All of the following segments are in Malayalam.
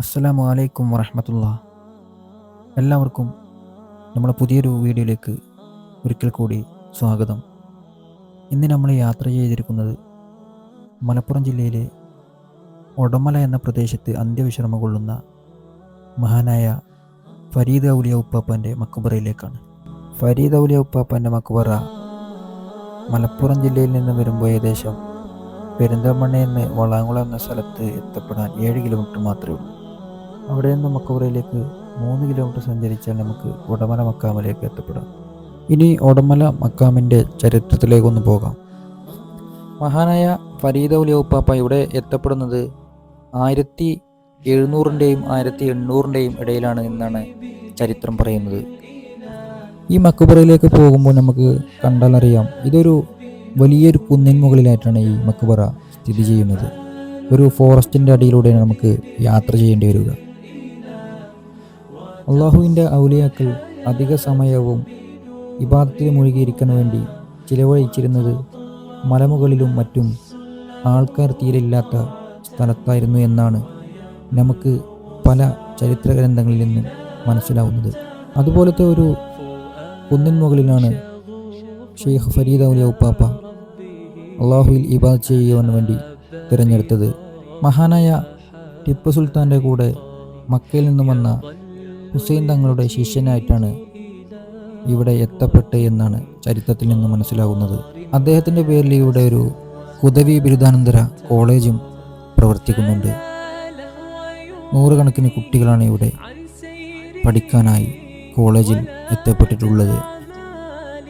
അസ്സലാമു അലൈക്കും വറഹമത്തുള്ള. എല്ലാവർക്കും നമ്മുടെ പുതിയൊരു വീഡിയോയിലേക്ക് ഒരിക്കൽ കൂടി സ്വാഗതം. ഇന്ന് നമ്മൾ യാത്ര ചെയ്തിരിക്കുന്നത് മലപ്പുറം ജില്ലയിലെ ഒടമല എന്ന പ്രദേശത്ത് അന്ത്യവിശ്രമം കൊള്ളുന്ന മഹാനായ ഫരീദ് ഔലിയ ഉപ്പാപ്പന്റെ മക്കുബറയിലേക്കാണ് ഫരീദ് ഔലിയ ഉപ്പാപ്പന്റെ മക്കുബറ മലപ്പുറം ജില്ലയിൽ നിന്ന് വരുമ്പോൾ ഏകദേശം പെരിന്തൽമണ്ണ നിന്ന് വളാങ്കുളം എന്ന സ്ഥലത്ത് എത്തപ്പെടാൻ ഏഴ് കിലോമീറ്റർ മാത്രമേ ഉള്ളൂ. അവിടെ നിന്ന് മക്കവറയിലേക്ക് മൂന്ന് കിലോമീറ്റർ സഞ്ചരിച്ചാൽ നമുക്ക് ഉടമല മക്കാമിലേക്ക് എത്തപ്പെടാം. ഇനി ഉടമല മക്കാമിന്റെ ചരിത്രത്തിലേക്കൊന്ന് പോകാം. മഹാനായ ഫരീദ ഉലിയപ്പാപ്പ ഇവിടെ എത്തപ്പെടുന്നത് ആയിരത്തി എഴുന്നൂറിന്റെയും ആയിരത്തി എണ്ണൂറിന്റെയും ഇടയിലാണ് എന്നാണ് ചരിത്രം പറയുന്നത്. ഈ മക്കുബറയിലേക്ക് പോകുമ്പോൾ നമുക്ക് കണ്ടാലറിയാം ഇതൊരു വലിയൊരു കുന്നിൻ മുകളിലായിട്ടാണ് ഈ മക്കുബറ സ്ഥിതി ചെയ്യുന്നത്. ഒരു ഫോറസ്റ്റിന്റെ അടിയിലൂടെയാണ് നമുക്ക് യാത്ര ചെയ്യേണ്ടി വരിക. അള്ളാഹുവിന്റെ ഔലിയാക്കൾ അധിക സമയവും ഇബാദത്തിൽ മുഴുകിയിരിക്കാൻ വേണ്ടി ചിലവഴിച്ചിരുന്നത് മലമുകളിലും മറ്റും ആൾക്കാർ തീരെയില്ലാത്ത സ്ഥലത്തായിരുന്നു എന്നാണ് നമുക്ക് പല ചരിത്ര ഗ്രന്ഥങ്ങളിൽ നിന്നും മനസ്സിലാവുന്നത്. അതുപോലത്തെ ഒരു കുന്നിൻ മുകളിലാണ് ഷെയ്ഖ് ഫരീദ് ഔലിയ ഉപ്പാപ്പ അള്ളാഹുവിൽ ഇബാദ് ചെയ്യുവാൻ വേണ്ടി തിരഞ്ഞെടുത്തത്. മഹാനായ ടിപ്പു സുൽത്താന്റെ കൂടെ മക്കയിൽ നിന്നും വന്ന ഹുസൈൻ തങ്ങളുടെ ശിഷ്യനായിട്ടാണ് ഇവിടെ എത്തപ്പെട്ടത് എന്നാണ് ചരിത്രത്തിൽ നിന്ന് മനസ്സിലാകുന്നത്. അദ്ദേഹത്തിന്റെ പേരിൽ ഇവിടെ ഒരു ഹുദവി ബിരുദാനന്തര കോളേജും പ്രവർത്തിക്കുന്നുണ്ട്. നൂറുകണക്കിന് കുട്ടികളാണ് ഇവിടെ പഠിക്കാനായി കോളേജിൽ എത്തപ്പെട്ടിട്ടുള്ളത്.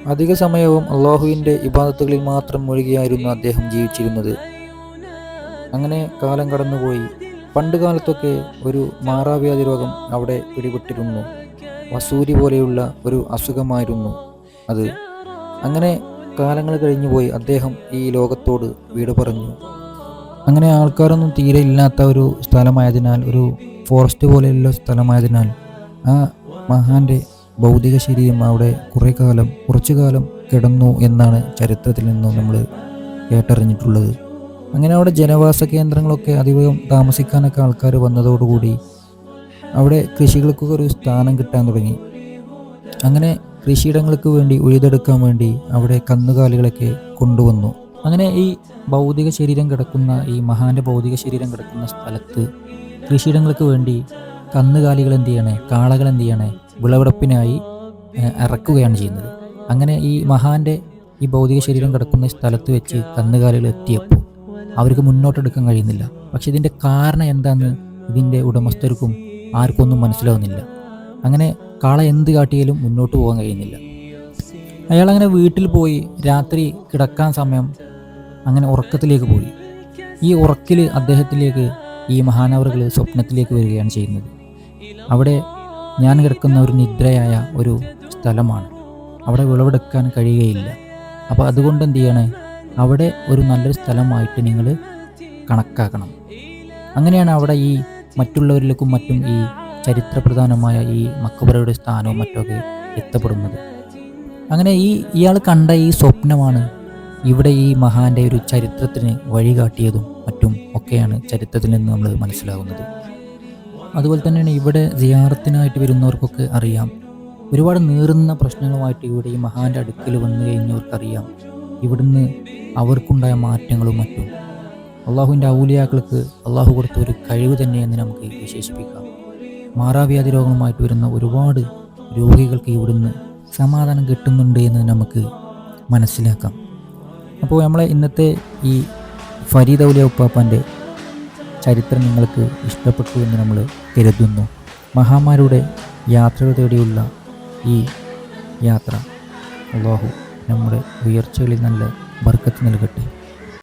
അധിക സമയവും അള്ളാഹുവിന്റെ ഇബാദത്തുകളിൽ മാത്രം മുഴുകിയായിരുന്നു അദ്ദേഹം ജീവിച്ചിരുന്നത്. അങ്ങനെ കാലം കടന്നുപോയി. പണ്ട് കാലത്തൊക്കെ ഒരു മാറാവ്യാധി രോഗം അവിടെ പിടിപെട്ടിരുന്നു. വസൂരി പോലെയുള്ള ഒരു അസുഖമായിരുന്നു അത്. അങ്ങനെ കാലങ്ങൾ കഴിഞ്ഞുപോയി അദ്ദേഹം ഈ ലോകത്തോട് വീട് പറഞ്ഞു. അങ്ങനെ ആൾക്കാരൊന്നും തീരെ ഇല്ലാത്ത ഒരു സ്ഥലമായതിനാൽ ഒരു ഫോറസ്റ്റ് പോലെയുള്ള സ്ഥലമായതിനാൽ ആ മഹാന്റെ ഭൗതിക ശരീരം അവിടെ കുറേ കാലം കുറച്ചു കാലം കിടന്നു എന്നാണ് ചരിത്രത്തിൽ നിന്നും നമ്മൾ കേട്ടറിഞ്ഞിട്ടുള്ളത്. അങ്ങനെ അവിടെ ജനവാസ കേന്ദ്രങ്ങളൊക്കെ അധികം താമസിക്കാനൊക്കെ ആൾക്കാർ വന്നതോടുകൂടി അവിടെ കൃഷികൾക്കൊക്കെ ഒരു സ്ഥാനം കിട്ടാൻ തുടങ്ങി. അങ്ങനെ കൃഷിയിടങ്ങൾക്ക് വേണ്ടി ഉഴുതെടുക്കാൻ വേണ്ടി അവിടെ കന്നുകാലികളൊക്കെ കൊണ്ടുവന്നു. അങ്ങനെ ഈ ഭൗതിക ശരീരം കിടക്കുന്ന ഈ മഹാന്റെ ഭൗതിക ശരീരം കിടക്കുന്ന സ്ഥലത്ത് കൃഷിയിടങ്ങൾക്ക് വേണ്ടി കന്നുകാലികൾ എന്ത് ചെയ്യണേ കാളകൾ എന്ത് ചെയ്യണേ വിളവെടുപ്പിനായി ഇറക്കുകയാണ് ചെയ്യുന്നത്. അങ്ങനെ ഈ മഹാന്റെ ഈ ഭൗതിക ശരീരം കിടക്കുന്ന സ്ഥലത്ത് വെച്ച് കന്നുകാലികൾ എത്തിയപ്പോൾ അവർക്ക് മുന്നോട്ടെടുക്കാൻ കഴിയുന്നില്ല. പക്ഷെ ഇതിന്റെ കാരണം എന്താണെന്ന് ഇതിന്റെ ഉടമസ്ഥർക്കും ആർക്കും ഒന്നും മനസ്സിലാവുന്നില്ല. അങ്ങനെ കാള എന്ത് കാട്ടിയാലും മുന്നോട്ട് പോകാൻ കഴിയുന്നില്ല. അയാൾ അങ്ങനെ വീട്ടിൽ പോയി രാത്രി കിടക്കാൻ സമയം അങ്ങനെ ഉറക്കത്തിലേക്ക് പോയി. ഈ ഉറക്കിൽ അദ്ദേഹത്തിലേക്ക് ഈ മഹാനവറുകൾ സ്വപ്നത്തിലേക്ക് വരികയാണ് ചെയ്യുന്നത്. അവിടെ ഞാൻ കിടക്കുന്ന ഒരു നിദ്രയായ ഒരു സ്ഥലമാണ്. അവിടെ വിളവെടുക്കാൻ കഴിയുകയില്ല. അപ്പോൾ അതുകൊണ്ട് എന്ത് ചെയ്യണേ? അവിടെ ഒരു നല്ലൊരു സ്ഥലമായിട്ട് നിങ്ങൾ കണക്കാക്കണം. അങ്ങനെയാണ് അവിടെ ഈ മറ്റുള്ളവരിലേക്കും മറ്റും ഈ ചരിത്രപ്രധാനമായ ഈ മക്കബറയുടെ സ്ഥാനവും മറ്റൊക്കെ എത്തപ്പെടുന്നത്. അങ്ങനെ ഈ ഇയാൾ കണ്ട ഈ സ്വപ്നമാണ് ഇവിടെ ഈ മഹാന്റെ ഒരു ചരിത്രത്തിന് വഴികാട്ടിയതും മറ്റും ഒക്കെയാണ് ചരിത്രത്തിൽ നിന്ന് നമ്മൾ മനസ്സിലാകുന്നത്. അതുപോലെ തന്നെയാണ് ഇവിടെ സിയാറത്തിനായിട്ട് വരുന്നവർക്കൊക്കെ അറിയാം. ഒരുപാട് നീറുന്ന പ്രശ്നങ്ങളുമായിട്ട് ഇവിടെ ഈ മഹാന്റെ അടുക്കൽ വന്നു കഴിഞ്ഞവർക്കറിയാം. ഇവിടുന്ന് അവർക്കുണ്ടായ മാറ്റങ്ങളും മറ്റും. അള്ളാഹുവിന്റെ ഔലിയാക്കൾക്ക് അള്ളാഹു കൊടുത്ത ഒരു കഴിവ് തന്നെയെന്ന് നമുക്ക് വിശേഷിപ്പിക്കാം. മാറാവ്യാധി രോഗങ്ങളുമായിട്ട് വരുന്ന ഒരുപാട് രോഗികൾക്ക് ഇവിടുന്ന് സമാധാനം കിട്ടുന്നുണ്ട് എന്ന് നമുക്ക് മനസ്സിലാക്കാം. അപ്പോൾ നമ്മളെ ഇന്നത്തെ ഈ ഫരീദ് ഔലിയ ഉപ്പാപ്പാന്റെ ചരിത്രം നിങ്ങൾക്ക് ഇഷ്ടപ്പെട്ടു എന്ന് നമ്മൾ കരുതുന്നു. മഹാമാരുടെ യാത്രകൾ തേടിയുള്ള ഈ യാത്ര. അള്ളാഹു നമ്മുടെ ഉയർച്ചകളിൽ നല്ല ബർക്കത്ത് നൽകട്ടെ.